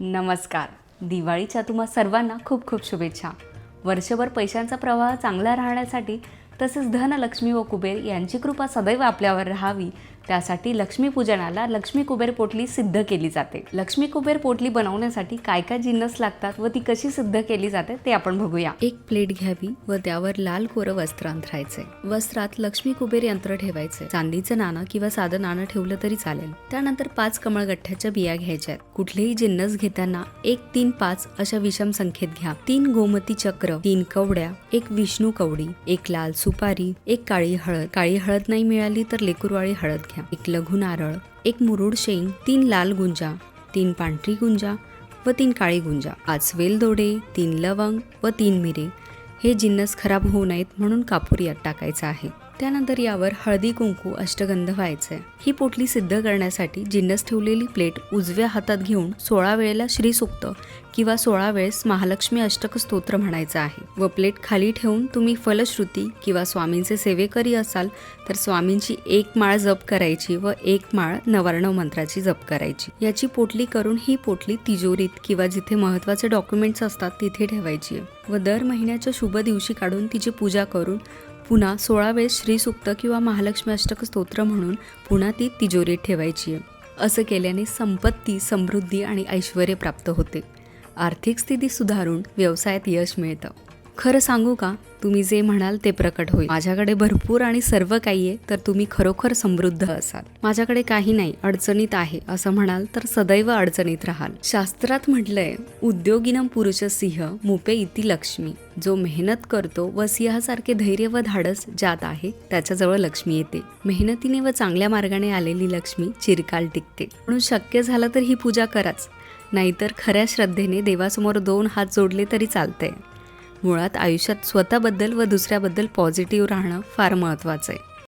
नमस्कार. दिवाळीच्या तुम्हा सर्वांना खूप खूप शुभेच्छा. वर्षभर पैशांचा प्रवाह चांगला राहण्यासाठी तसेच धनलक्ष्मी व कुबेर यांची कृपा सदैव आपल्यावर राहावी त्यासाठी लक्ष्मीपूजनाला लक्ष्मी कुबेर पोटली सिद्ध केली जाते. लक्ष्मी कुबेर पोटली बनवण्यासाठी काय काय जिन्नस लागतात व ती कशी सिद्ध केली जाते ते आपण बघूया. एक प्लेट घ्यावी व त्यावर लाल कोरं वस्त्र अंथरायचे. वस्त्रात लक्ष्मी कुबेर यंत्र ठेवायचे. चांदीचं नाणं किंवा साधं नाणं ठेवलं तरी चालेल. त्यानंतर पाच कमळगठ्ठ्याच्या बिया घ्यायच्या आहेत. कुठलेही जिन्नस घेताना एक तीन पाच अशा विषम संख्येत घ्या. तीन गोमती चक्र तीन कवड्या एक विष्णू कवडी एक लाल सुपारी एक काळी हळद. काळी हळद नाही मिळाली तर लेकुरवाळी हळद घ्या. एक लघु नारळ एक मुरुड शेंग तीन लाल गुंजा तीन पांढरी गुंजा व तीन काळी गुंजा पाच वेलदोडे तीन लवंग व तीन मिरे हे जिन्नस खराब होऊ नयेत म्हणून कापूर यात टाकायचा आहे. त्यानंतर यावर हळदी कुंकू अष्टगंध व्हायचे. ही पोटली सिद्ध करण्यासाठी जिन्नस ठेवलेली प्लेट उजव्या हातात घेऊन सोळा वेळेला श्रीसुक्त किंवा सोळा वेळेस महालक्ष्मी अष्टक स्तोत्र म्हणायचं आहे. व प्लेट खाली ठेवून तुम्ही फलश्रुती किंवा स्वामींचे सेवेकरी असाल तर स्वामींची एक माळ जप करायची व एक माळ नवार्णव मंत्राची जप करायची. याची पोटली करून ही पोटली तिजोरीत किंवा जिथे महत्त्वाचे डॉक्युमेंट्स असतात तिथे ठेवायची. व दर महिन्याच्या शुभ दिवशी काढून तिची पूजा करून पुन्हा सोळा वेळेस श्रीसुक्त किंवा महालक्ष्मी अष्टक स्तोत्र म्हणून पुन्हा ती तिजोरीत ठेवायची आहे. असं केल्याने संपत्ती समृद्धी आणि ऐश्वर प्राप्त होते. आर्थिक स्थिती सुधारून व्यवसायात यश मिळतं. खरं सांगू का? तुम्ही जे म्हणाल ते प्रकट होईल. माझ्याकडे भरपूर आणि सर्व काही आहे तर तुम्ही खरोखर समृद्ध असाल. माझ्याकडे काही नाही अडचणीत आहे असं म्हणाल तर सदैव अडचणीत राहाल. शास्त्रात म्हटलंय उद्योगिनम पुरुष सिंह मुपे इति लक्ष्मी. जो मेहनत करतो व सिंहासारखे धैर्य व धाडस ज्यात आहे त्याच्याजवळ लक्ष्मी येते. मेहनतीने व चांगल्या मार्गाने आलेली लक्ष्मी चिरकाल टिकते. म्हणून शक्य झालं तर ही पूजा कराच. नाहीतर खऱ्या श्रद्धेने देवासमोर दोन हात जोडले तरी चालतंय. मुळात आयुष्यात स्वतःबद्दल व दुसऱ्याबद्दल पॉझिटिव्ह राहणं फार महत्त्वाचं आहे.